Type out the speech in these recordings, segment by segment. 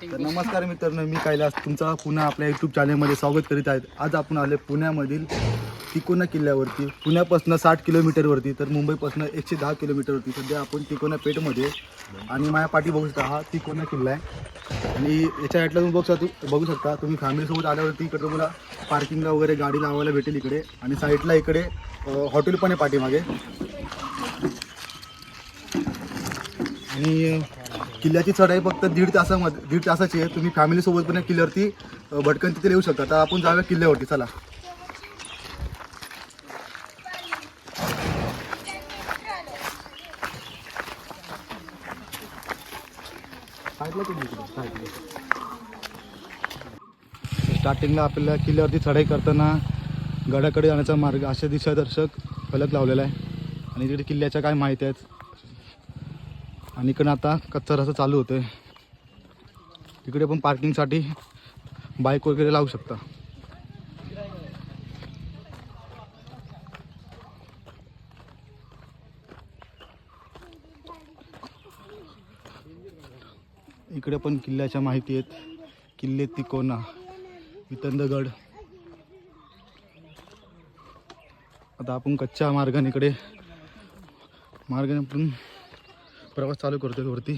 तर नमस्कार मित्रांनो मी कैलास. तुमचा पुन्हा आपल्या यूट्यूब चॅनलमध्ये स्वागत करीत आहेत आज आपण आले पुण्यामधील तिकोना किल्ल्यावरती. पुण्यापासून साठ किलोमीटरवरती तर मुंबईपासून एकशे दहा किलोमीटरवरती सध्या आपण तिकोना पेठमध्ये. आणि माझ्या पाठी बघू शकता हा तिकोना किल्ला आहे. आणि याच्या ॲटला तुम्ही बघू शकता बघू शकता. तुम्ही फॅमिलीसोबत आल्यावरती इकडे तुम्हाला पार्किंगला वगैरे गाडी लावायला भेटेल इकडे. आणि साईडला इकडे हॉटेल पण आहे पाठीमागे. आणि किल्ल्याची चढाई फक्त दीड तासामध्ये दीड तासाची आहे. तुम्ही फॅमिलीसोबत पण या किल्ल्यावरती भटकन तिथे येऊ शकता. तर आपण जाऊया किल्ल्यावरती. चला. स्टार्टिंगला आपल्याला किल्ल्यावरती चढाई करताना गडाकडे जाण्याचा मार्ग अशा दिशादर्शक फलक लावलेला आहे. आणि तिकडे किल्ल्याच्या काय माहिती आहेत? आणि इकडं आता कच्चा रस्ता चालू होतं आहे इकडे पण पार्किंगसाठी बाईक वगैरे लावू शकता. इकडे पण किल्ल्याच्या माहिती आहेत. किल्ले तिकोना वितंदगड. आता आपण कच्च्या मार्गाने इकडे मार्गाने आपण प्रवास चालू करतो वरती.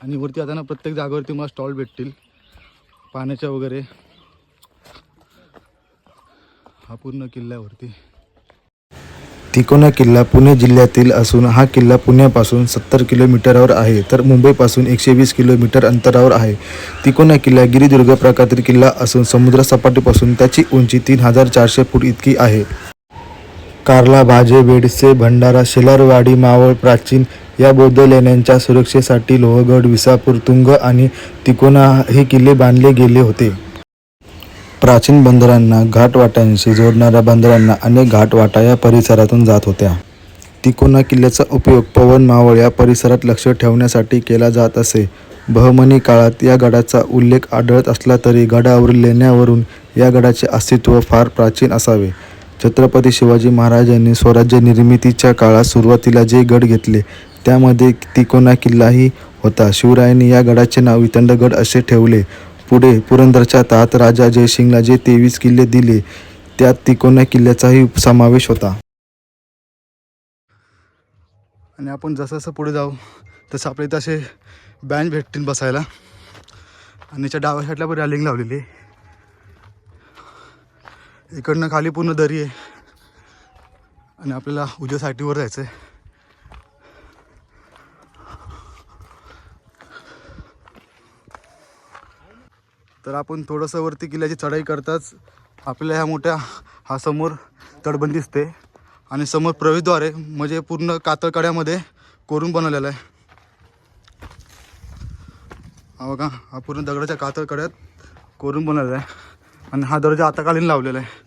आणि वरती आता ना प्रत्येक जागेवरती मला स्टॉल भेटतील. पाण्याच्या वगैरे. हा पूर्ण किल्ला आहे वरती. तिकोना किल्ला पुणे जिल्ह्यातील असून हा किल्ला पुण्यापासून सत्तर किलोमीटरवर आहे तर मुंबईपासून एकशे वीस किलोमीटर अंतरावर आहे. तिकोना किल्ला गिरिदुर्ग प्रकारातील किल्ला असून समुद्रसपाटीपासून त्याची उंची तीन हजार चारशे फूट इतकी आहे. कार्ला भाजे बेडसे भंडारा शेलारवाडी मावळ प्राचीन या बौद्ध लेण्यांच्या सुरक्षेसाठी लोहगड विसापूर तुंग आणि तिकोना हे किल्ले बांधले गेले होते. प्राचीन बंदरांना घाटवाटांशी जोडणाऱ्या बंदरांना अनेक घाटवाटा या परिसरातून जात होत्या. तिकोना किल्ल्याचा उपयोग पवन मावळ या परिसरात लक्ष ठेवण्यासाठी केला जात असे. बहमनी काळात या गडाचा उल्लेख आढळत असला तरी गडावरील लेण्यावरून या गडाचे अस्तित्व फार प्राचीन असावे. छत्रपती शिवाजी महाराजांनी स्वराज्य निर्मितीच्या काळात सुरुवातीला जे गड घेतले त्यामध्ये तिकोना किल्लाही होता. शिवरायांनी या गडाचे नाव वितंडगड असे ठेवले. पुढे पुरंदरच्या तात राजा जयसिंगला जे तेवीस किल्ले दिले त्यात तिकोना किल्ल्याचाही समावेश होता. आणि आपण जसं जसं पुढे जाऊ तसं आपल्या तसे असे बँच भेटतील बसायला. आणि याच्या डाव्या साईडला पण रॅलिंग लावलेली आहे. इकडनं खाली पूर्ण दरी आहे. आणि आपल्याला उजव्या साठीवर जायचं आहे तर आपण थोडंसं वरती किल्ल्याची चढाई करताच आपल्याला ह्या मोठ्या हा समोर तटबंदी दिसते. आणि समोर प्रवेशद्वार आहे. म्हणजे पूर्ण कातळकड्यामध्ये कोरून बनवलेला आहे. हा बघा हा पूर्ण दगडाच्या कातळकड्यात कोरून बनवलेला आहे. आणि हा दर्जा आताकालीन लावलेला आहे.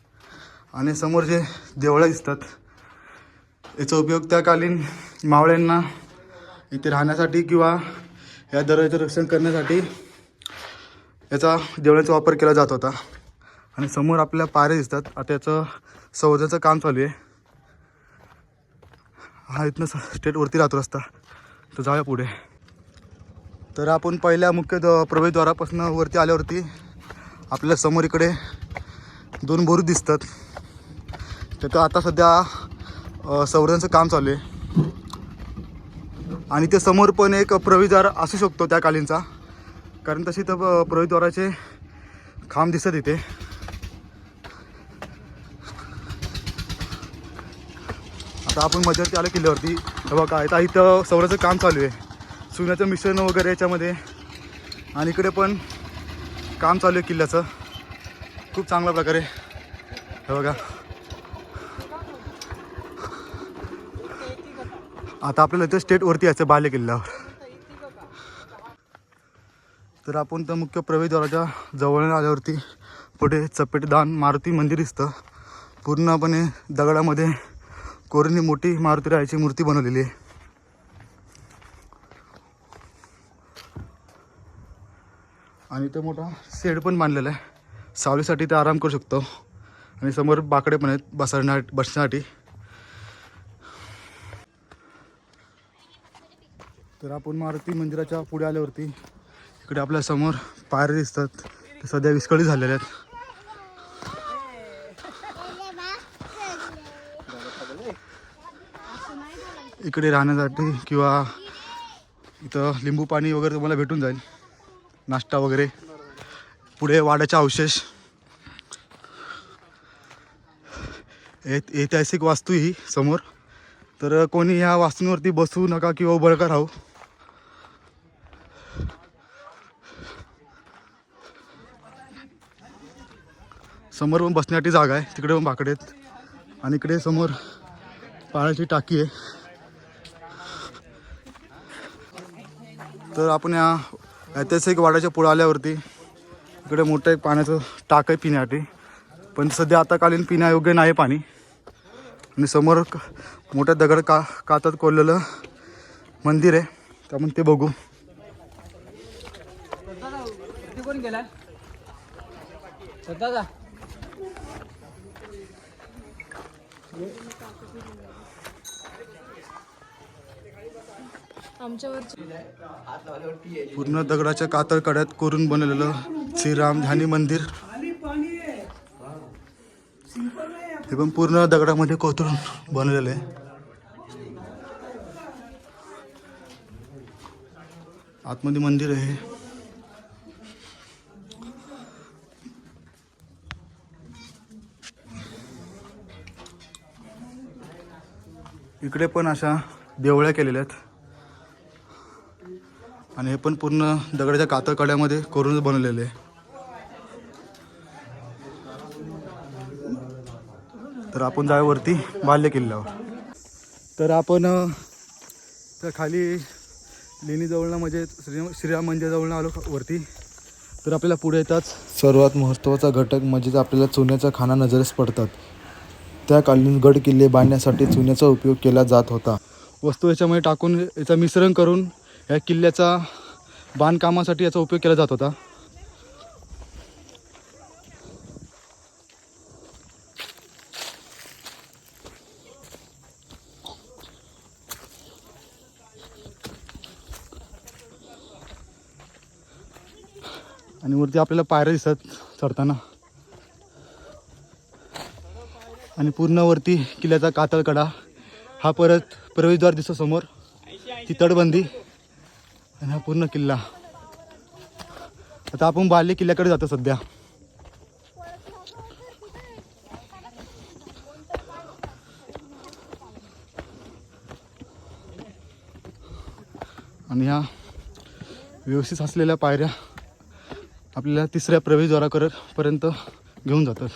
आणि समोर जे देवळं दिसतात याचा उपयोग त्याकालीन मावळ्यांना इथे राहण्यासाठी किंवा या दरवाजाचं रक्षण करण्यासाठी याचा देवळाचा वापर केला जात होता. आणि समोर आपल्या पायऱ्या दिसतात. आता याचं संवर्धनाचं काम चालू आहे. हा इथनं स्टेटवरती राहतो रस्ता. तर जाऊया पुढे. तर आपण पहिल्या मुख्य द प्रवेशद्वारापासून वरती आल्यावरती आपल्यासमोर इकडे दोन बोरू दिसतात. त्याचं आता सध्या संवर्धनचं काम चालू आहे. आणि ते समोर पण एक प्रवेशद्वार असू शकतो त्या कालींचा. कारण तशी तर प्रवेशद्वाराचे खांब दिसत इथे. आता आपण मध्यवर्ती आलो किल्ल्यावरती. हे बघा आता इथं सौराचं काम चालू आहे. सुन्याचं मिश्रण वगैरे याच्यामध्ये. आणि इकडे पण काम चालू आहे किल्ल्याचं. खूप चांगल्या प्रकारे. हे बघा. आता आपल्याला इथे स्टेटवरती यायचं बाले किल्ल्यावर. तर आपण त्या मुख्य प्रवेशद्वाराच्या जवळ आल्यावरती पुढे चपेटदान मारुती मंदिर दिसतं. पूर्णपणे दगडामध्ये कोरीने मोठी मारुती रायाची मूर्ती बनवलेली आहे. आणि तो मोठा शेड पण बांधलेला आहे. सावलीसाठी ते आराम करू शकतो. आणि समोर बाकडे पण आहेत बसण्या बसण्यासाठी. तर आपण मारुती मंदिराच्या पुढे आल्यावरती इकडे आपल्यासमोर पायऱ्या दिसतात. ते सध्या विस्कळी झालेल्या आहेत. इकडे राहण्यासाठी किंवा इथं लिंबू पाणी वगैरे तुम्हाला भेटून जाईल. नाश्ता वगैरे. पुढे वाड्याचे अवशेष. ऐत- ऐतिहासिक वास्तू ही समोर. तर कोणी ह्या वास्तूंवरती बसू नका किंवा उभं राहू. समोर पण बसण्यासाठी जागा आहे. तिकडे पण बाकडे आहेत. आणि इकडे समोर पाण्याची टाकी आहे. तर आपण या ऐतिहासिक वाड्याच्या पुढं आल्यावरती इकडे मोठं एक पाण्याचं टाक आहे पिण्यासाठी. पण सध्या आता कालीन पिण्यायोग्य नाही पाणी. आणि समोर मोठ्या दगड का कातात कोरलेलं मंदिर आहे. तर आपण ते बघू. ते गेला पूर्ण दगडाच्या कातळ कड्यात कोरून बनवलेलं श्रीराम ध्यानी मंदिर. हे पण पूर्ण दगडामध्ये कोतरून बनवलेलं आहे. आतमध्ये मंदिर आहे. इकडे पण अशा देवळ्या केलेल्या आहेत. आणि हे पण पूर्ण दगडाच्या कातळ कड्यामध्ये करूनच बनवलेले आहे. तर आपण जाऊया वरती बाल्य किल्ल्यावर. तर आपण तर खाली लेणीजवळनं म्हणजे श्री श्रीराम मंदिराजवळनं आलो वरती. तर आपल्याला पुढे येताच सर्वात महत्त्वाचा घटक म्हणजेच आपल्याला चुन्याचा खाना नजरेस पडतात. त्या कालीन गड किल्ले बांधण्यासाठी चुन्याचा उपयोग केला जात होता. वस्तू याच्यामध्ये टाकून याचं मिश्रण करून या किल्ल्याचा बांधकामासाठी याचा उपयोग केला जात होता. आणि वरती आपल्याला पायऱ्या दिसतात चढताना. आणि पूर्ण वरती किल्ल्याचा कातळकडा हा परत प्रवेशद्वार दिसतो समोर. ती तटबंदी आणि हा पूर्ण किल्ला. आता आपण बाल्य किल्ल्याकडे जातो सध्या. आणि ह्या व्यवस्थित असलेल्या पायऱ्या आपल्याला तिसऱ्या प्रवेशद्वाराकडे पर्यंत घेऊन जातात.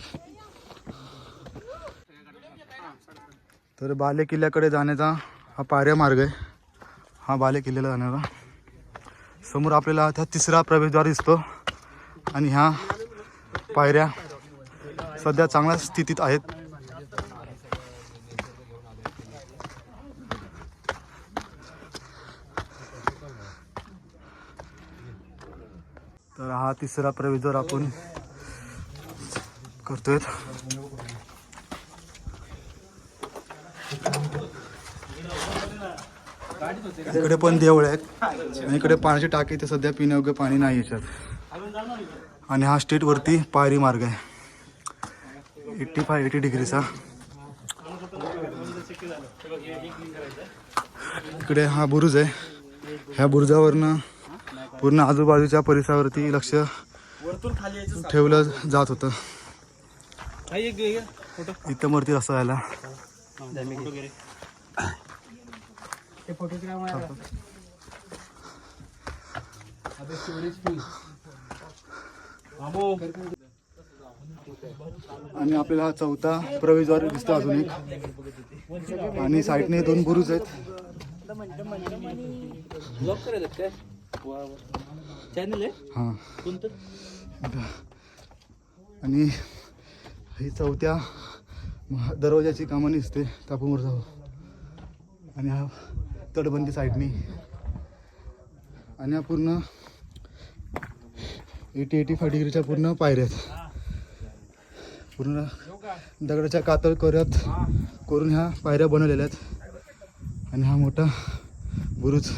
तर बाले किल्ल्याकडे जाण्याचा हा पायऱ्या मार्ग आहे. हा बाले किल्ल्याला जाणारा. समोर आपल्याला त्या तिसरा प्रवेशद्वार दिसतो. आणि ह्या पायऱ्या सध्या चांगल्या स्थितीत आहेत. तर हा तिसरा प्रवेशद्वार आपण करतोय. इकडे पण देवळ आहेत. आणि इकडे पाण्याची टाकी ते सध्या पिण्यायोग्य पाणी नाही याच्यात आणि हा स्टेट वरती पायरी मार्ग आहे. एट्टी फाय एटी डिग्रीचा इकडे हा बुरुज आहे. ह्या बुरुजावरनं पूर्ण आजूबाजूच्या परिसरावरती लक्ष ठेवलं जात होतं. इथं वरती रस्ता जायला आणि आपल्याला हा चौथा प्रवेशद्वार दिसतो अजून एक. आणि साईडने दोन बुरुज आहेत. हां. आणि ही चौथ्या महा- दरवाजाची कामं दिसते तापूवर जाऊ आणि हा तटबंदी साईडनी. आणि हा पूर्ण एटी एटी फाय डिग्रीच्या पूर्ण पायऱ्या आहेत. पूर्ण दगडाच्या कातळ करत करून ह्या पायऱ्या बनवलेल्या आहेत. आणि हा मोठा बुरुज.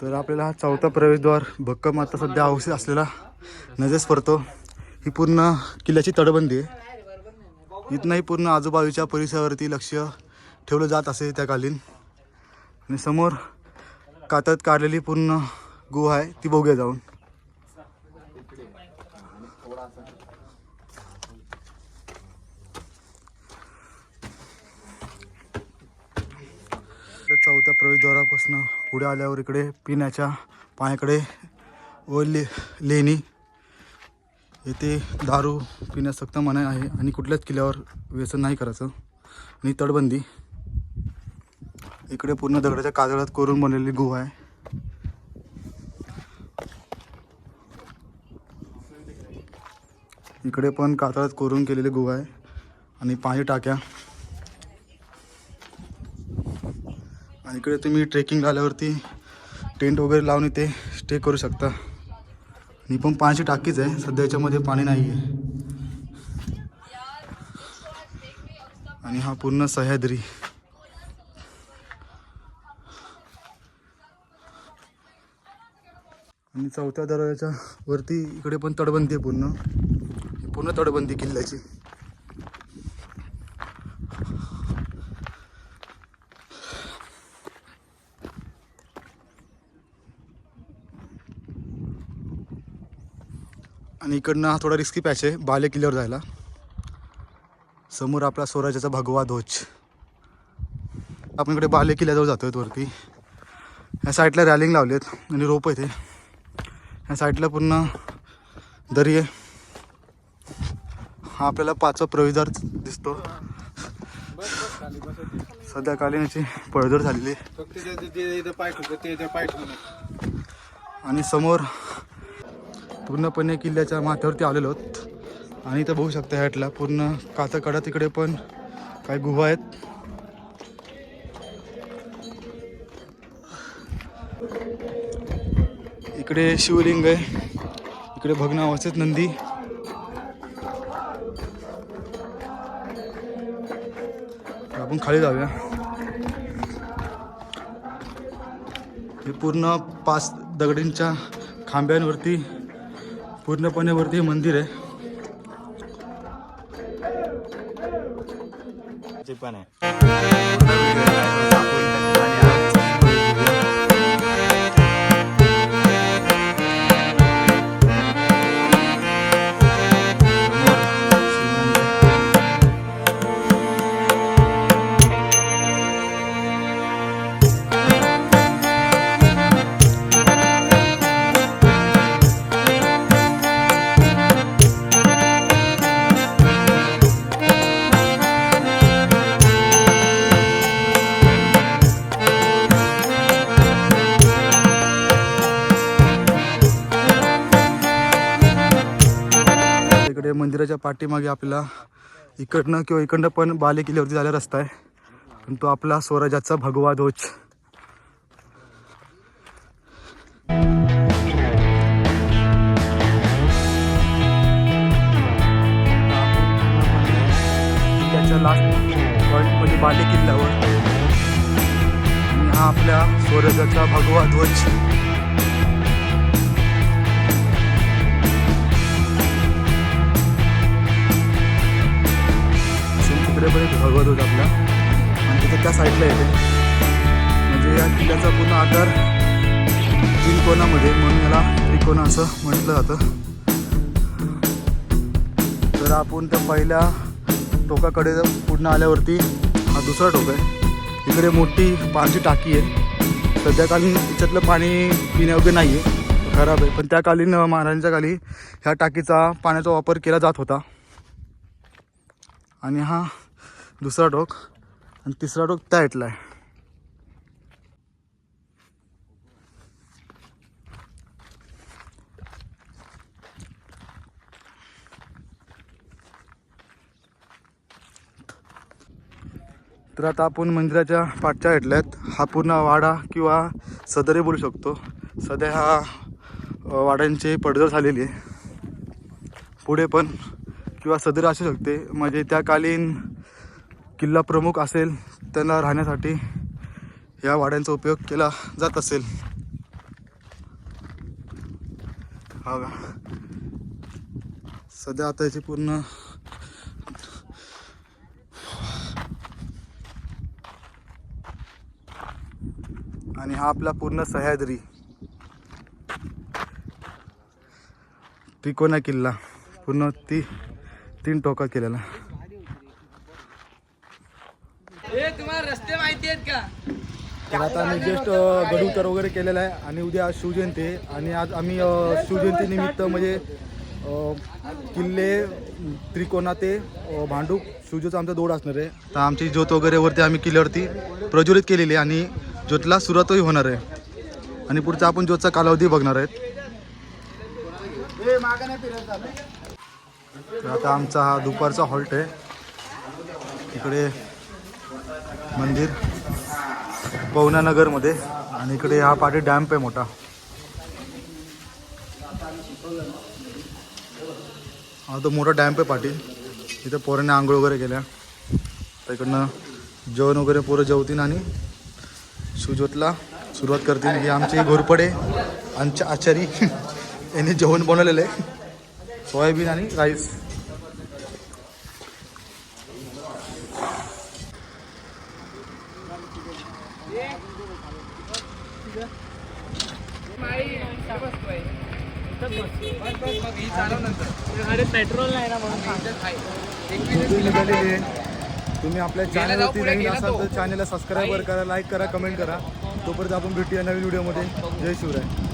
तर आपल्याला हा चौथा प्रवेशद्वार भक्कम आता सध्या अवशेष असलेला नजरेस पडतो. ही पूर्ण किल्ल्याची तटबंदी आहे. इथनंही पूर्ण आजूबाजूच्या परिसरावरती लक्ष ठेवलं जात असे त्या कालीन. आणि समोर कातत काढलेली पूर्ण गुहा आहे ती बघूया जाऊन. चौथ्या प्रवेशद्वारापासून पुढे आल्यावर इकडे पिण्याच्या पाण्याकडे व ले लेणी. येथे दारू पिण्यास सक्त मनाई आहे आणि कुठल्याच किल्ल्यावर व्यसन नाही करायचं. आणि तटबंदी. इकडे पूर्ण दगडाच्या काजळात करून बनलेली गुहा आहे. इकडे पण कातळात कोरून केलेली गुहा आहे. आणि पाणी टाक्या. आणि इकडे तुम्ही ट्रेकिंग आल्यावरती टेंट वगैरे लावून इथे स्टे करू शकता. आणि पण पाण्याची टाकीच आहे. सध्या याच्यामध्ये पाणी नाही आहे आणि हा पूर्ण सह्याद्री. आणि चौथ्या दरवाजाच्या वरती इकडे पण तटबंदी आहे पूर्ण. पूर्ण तडबंदी किल्ल्याची. आणि इकडनं हा थोडा रिस्की पॅच आहे बाले किल्ल्यावर जायला. समोर आपला स्वराज्याचा भगवा ध्वज. आपण इकडे बाले किल्ल्याजवळ जातो आहेत वरती ह्या साईडला रॅलिंग लावलेत आणि रोप आहे ते ह्या साईडला पूर्ण दरी आहे. हा आपल्याला पाचवा प्रवेशद्वार दिसतो. सध्या कालीनाची पळजड झालेली आहे. आणि समोर पूर्णपणे किल्ल्याच्या माथ्यावरती आलेलो आहोत. आणि इथं बघू शकता ह्याटला पूर्ण कातकडा तिकडे पण काही गुहा आहेत. इकडे शिवलिंग आहे. इकडे भग्न नंदी. आपण खाली जाऊया. हे पूर्ण पाच दगडींच्या खांब्यांवरती पूर्णपणे वरती हे मंदिर आहे. पण आहे. पाठीमागे आपला इकडनं किंवा इकडनं पण बाले किल्ल्यावरती झाला रस्ता आहे. पण तो आपला स्वराज्याचा भगवा ध्वज त्याच्या लास्ट पॉईंट म्हणजे बाले किल्ल्यावर हा आपल्या स्वराज्याचा भगवा ध्वज असेल पण एक भगवत होता आपला. आणि तिथे त्या साईडला येते. म्हणजे या किल्ल्याचा पूर्ण आकार त्रिकोणामध्ये म्हणून याला त्रिकोण असं म्हटलं जातं. तर आपण त्या पहिल्या टोकाकडे पूर्ण आल्यावरती हा दुसरा टोक आहे. इकडे मोठी पाण्याची टाकी आहे. सध्याकालीन तिच्यातलं पाणी पिण्यायोग्य नाही आहे खराब आहे. पण त्या कालीन महाराजांच्या काली ह्या टाकीचा पाण्याचा वापर केला जात होता. आणि हा दुसरा टोक आणि तिसरा टोक त्या हेटला आहे. तर आता आपण मंदिराच्या पाठच्या आहेत. हा पूर्ण वाडा किंवा सदरे बोलू शकतो. सध्या हा वाड्यांची पडझड झालेली आहे. पुढे पण किंवा सदर असू शकते. म्हणजे त्या कालीन किल्ला प्रमुख असेल त्यांना राहण्यासाठी या वाड्यांचा उपयोग केला जात असेल. हा सध्या आता याची पूर्ण आणि हा आपला पूर्ण सह्याद्री. त्रिकोणा किल्ला. पूर्ण ती तीन टोका केलेला ए तुम्हाला रस्ते माहिती आहेत का? तर आता आम्ही जस्ट गड उतार वगैरे केलेला आहे आणि उद्या आज शिवजयंती आहे आणि आज आम्ही अ, शिवजयंती निमित्त म्हणजे किल्ले त्रिकोणा ते भांडूप शिवजोचा आमचा दौड असणार आहे. तर आमची ज्योत वगैरे वरती आम्ही किल्ल्यावरती प्रज्वलित केलेली आहे आणि ज्योतला सुरुवातही होणार आहे. आणि पुढचा आपण ज्योतचा कालावधी बघणार आहेत. तर आता आमचा हा दुपारचा हॉल्ट आहे. इकडे मंदिर. पवनानगरमध्ये. आणि इकडे हा पाठी डॅम्प आहे मोठा. हा तो मोठा डॅम्प आहे पाठी इथं पोरांनी आंघोळ वगैरे केल्या. तर इकडनं जेवण वगैरे पोरं जेवतील आणि सुजोतला सुरुवात करतील. ही आमचे घोरपडे आमच्या आचारी. यांनी जेवण बनवलेलं आहे. सोयाबीन आणि राईस पेट्रोल नाही ना म्हणून तुम्ही निघालेले आहे. तुम्ही आपल्या चॅनलवरती नवीन असाल तर चॅनलला सबस्क्राईब करा लाईक करा कमेंट करा. तोपर्यंत आपण भेटूया नवीन व्हिडिओमध्ये जय शिवराय.